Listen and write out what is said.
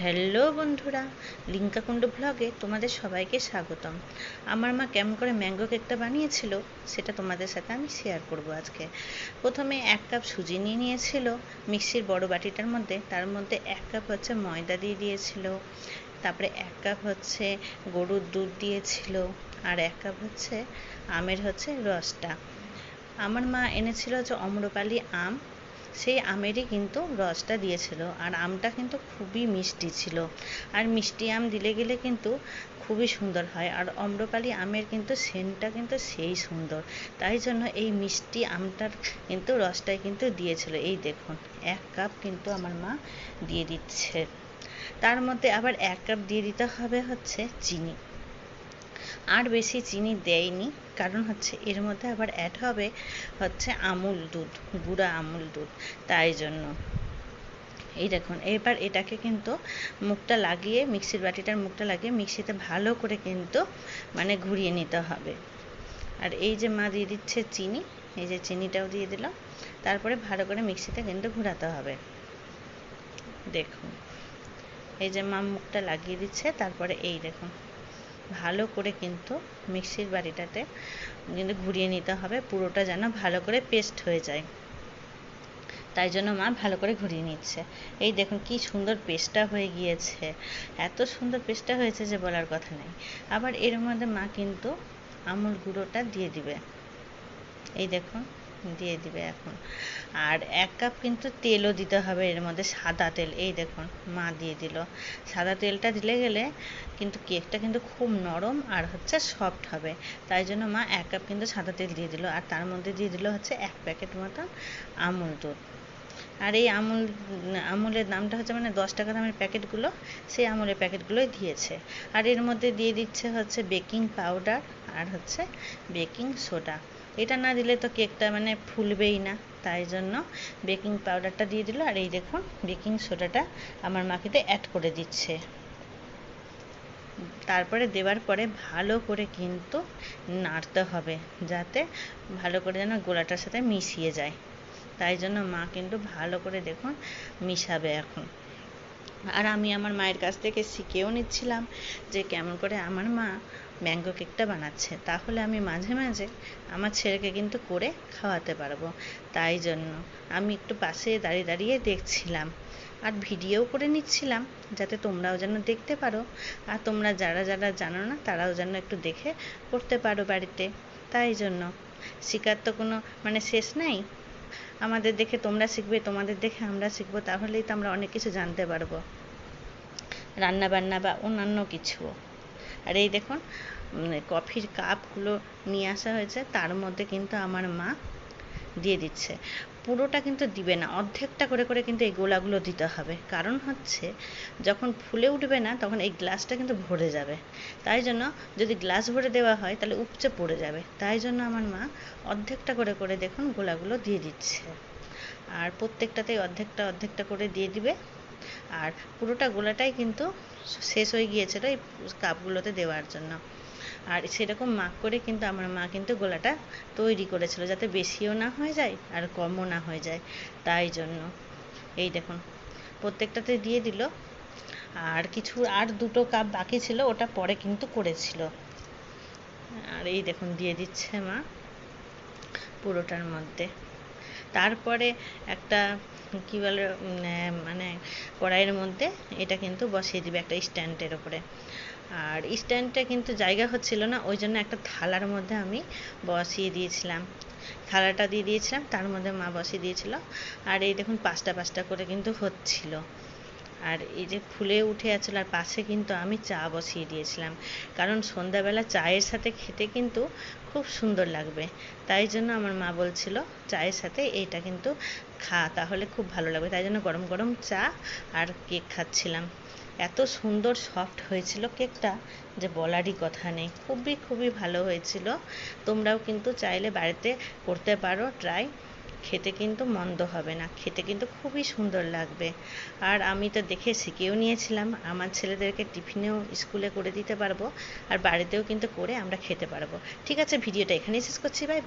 Hello বন্ধুরা লিঙ্কা কুণ্ডু ব্লগে তোমাদের সবাইকে স্বাগতম। আমার মা কেমন করে ম্যাঙ্গো কেকটা বানিয়েছিল, সেটা তোমাদের সাথে আমি শেয়ার করব আজকে। প্রথমে এক কাপ সুজি নিয়ে নিয়েছিল, মিক্সির বড় বাটিটার মধ্যে, তার মধ্যে এক কাপ হচ্ছে ময়দা দিয়ে দিয়েছিল, তারপরে এক কাপ হচ্ছে গরুর দুধ দিয়েছিল, আর এক কাপ হচ্ছে আমের হচ্ছে রসটা। আমার মা এনেছিল হচ্ছে অম্রপালি আম সেই আমেরই কিন্তু রসটা দিয়েছিল। আর আমটা কিন্তু খুবই মিষ্টি ছিল। আর মিষ্টি আম দিলে গেলে কিন্তু খুবই সুন্দর হয়। আর অম্রপালি আমের কিন্তু সেন্টটা কিন্তু সেই সুন্দর। তাই জন্য এই মিষ্টি আমটার কিন্তু রসটাই কিন্তু দিয়েছিল। এই দেখুন, এক কাপ কিন্তু আমার মা দিয়ে দিচ্ছে। তার মধ্যে আবার এক কাপ দিয়ে দিতে হবে হচ্ছে চিনি। আর বেশি চিনি দেয়নি, কারণ হচ্ছে এর মধ্যে আবার অ্যাড হবে হচ্ছে আমুল দুধ, গুঁড়া আমুল দুধ, তাই জন্য। এই দেখুন, এবার এটাকে কিন্তু মুখটা লাগিয়ে, মিক্সির বাটিটার মুখটা লাগিয়ে মিক্সিতে ভালো করে কিন্তু মানে ঘুরিয়ে নিতে হবে। আর এই যে মা দিয়ে দিচ্ছে চিনি, এই যে চিনিটাও দিয়ে দিল, তারপরে ভালো করে মিক্সিতে কিন্তু ঘোরাতে হবে। দেখুন, এই যে মা মুখটা লাগিয়ে দিচ্ছে, তারপরে এই দেখুন। ভালো করে কিন্তু মিক্সির বাড়িটাতে কিন্তু ঘুরিয়ে নিতে হবে, পুরোটা যেন ভালো করে পেস্ট হয়ে যায়। তাই জন্য মা ভালো করে ঘুরিয়ে নিচ্ছে। এই দেখুন কি সুন্দর পেস্টটা হয়ে গিয়েছে। এত সুন্দর পেস্টটা হয়েছে যে বলার কথা নেই। আবার এর মধ্যে মা কিন্তু আমুল গুঁড়োটা দিয়ে দিবে। এই দেখুন দিয়ে দিবে এখন। আর এক কাপ কিন্তু তেলও দিতে হবে, এর মধ্যে সাদা তেল। এই দেখুন, মা দিয়ে দিল। সাদা তেলটা দিলে গেলে কিন্তু কেকটা কিন্তু খুব নরম আর হচ্ছে সফট হবে। তাই জন্য মা এক কাপ কিন্তু সাদা তেল দিয়ে দিল। আর তার মধ্যে দিয়ে দিল হচ্ছে এক প্যাকেট মতন আমুল দুধ। আর এই আমুল, আমুলের দামটা হচ্ছে মানে দশ টাকা দামের প্যাকেটগুলো, সেই আমুলের প্যাকেটগুলোই দিয়েছে। আর এর মধ্যে দিয়ে দিচ্ছে হচ্ছে বেকিং পাউডার আর হচ্ছে বেকিং সোডা। এটা না দিলে তো কেকটা মানে ফুলবেই না, তাই জন্য বেকিং পাউডারটা দিয়ে দিল। আর এই দেখুন, বেকিং সোডাটা আমার মাখিতে অ্যাড করে দিচ্ছে। তারপরে দেওয়ার পরে ভালো করে কিন্তু নাড়তে হবে, যাতে ভালো করে যেন গোলাটার সাথে মিশিয়ে যায়। তাই জন্য মা কিন্তু ভালো করে দেখুন মিশাবে এখন। আর আমি আমার মায়ের কাছ থেকে শিখেও নিচ্ছিলাম যে কেমন করে আমার মা ম্যাঙ্গো কেকটা বানাচ্ছে, তাহলে আমি মাঝে মাঝে আমার ছেলেকে কিন্তু করে খাওয়াতে পারব। তাই জন্য আমি একটু পাশে দাঁড়িয়ে দাঁড়িয়ে দেখছিলাম আর ভিডিও করে নিচ্ছিলাম, যাতে তোমরাও যেন দেখতে পারো। আর তোমরা যারা যারা জানো না, তারাও যেন একটু দেখে করতে পারো বাড়িতে। তাই জন্য শেখার তো কোনো মানে শেষ নাই। আমাদের দেখে তোমরা শিখবে, তোমাদের দেখে আমরা শিখব, তাহলেই তো আমরা অনেক কিছু জানতে পারব। রান্না বান্না বা অন্যান্য কিছুও আর এই দেখুন কফির কাপগুলো নিয়ে আসা হয়েছে। তার মধ্যে কিন্তু আমার মা দিয়ে দিচ্ছে। পুরোটা কিন্তু দিবে না, অর্ধেকটা করে করে কিন্তু এই গোলাগুলো দিতে হবে। কারণ হচ্ছে, যখন ফুলে উঠবে না, তখন এই গ্লাসটা কিন্তু ভরে যাবে। তাই জন্য যদি গ্লাস ভরে দেওয়া হয়, তাহলে উপচে পড়ে যাবে। তাই জন্য আমার মা অর্ধেকটা করে করে দেখুন গোলাগুলো দিয়ে দিচ্ছে। আর প্রত্যেকটাতেই অর্ধেকটা অর্ধেকটা করে দিয়ে দিবে। আর পুরোটা গোলাটাই কিন্তু শেষ হয়ে গিয়েছিল এই কাপগুলোতে দেওয়ার জন্য। আর সেরকম মাখ করে কিন্তু আমার মা কিন্তু গোলাটা তৈরি করেছিল যাতে বেশিও না হয়ে যায় আর কমও না হয়ে যায়। তাই জন্য এই দেখুন, প্রত্যেকটাতে দিয়ে দিল। আর কিছু, আর দুটো কাপ বাকি ছিল, ওটা পরে কিন্তু করেছিল। আর এই দেখুন, দিয়ে দিচ্ছে মা পুরোটার মধ্যে। তারপরে একটা কী বলে মানে কড়াইয়ের মধ্যে এটা কিন্তু বসিয়ে দিবে একটা স্ট্যান্ডের ওপরে আর স্ট্যান্ডটা কিন্তু জায়গা হচ্ছিল না, ওই জন্য একটা থালার মধ্যে আমি বসিয়ে দিয়েছিলাম। থালাটা দিয়ে দিয়েছিলাম, তার মধ্যে মা বসিয়ে দিয়েছিল। আর এই দেখুন, পাঁচটা পাঁচটা করে কিন্তু হচ্ছিল। আর এই যে ফুলে উঠে আছিল আর পাশে কিন্তু আমি চা বসিয়ে দিয়েছিলাম। কারণ সন্ধ্যাবেলা চায়ের সাথে খেতে কিন্তু খুব সুন্দর লাগবে। তাই জন্য আমার মা বলছিল, চায়ের সাথে এইটা কিন্তু খা, তাহলে খুব ভালো লাগবে। তাই জন্য গরম গরম চা আর কেক খাচ্ছিলাম। এত সুন্দর সফট হয়েছিল কেকটা যে বলারই কথা নেই। খুবই খুবই ভালো হয়েছিল। তোমরাও কিন্তু চাইলে বাড়িতে করতে পারো, ট্রাই। খেতে কিন্তু মন্দ হবে না, খেতে কিন্তু খুবই সুন্দর লাগবে। আর আমি তো দেখে শিখেও নিয়েছিলাম, আমার ছেলেদেরকে টিফিনেও স্কুলে করে দিতে পারব, আর বাড়িতেও কিন্তু করে আমরা খেতে পারব। ঠিক আছে, ভিডিওটা এখানেই শেষ করছি বাই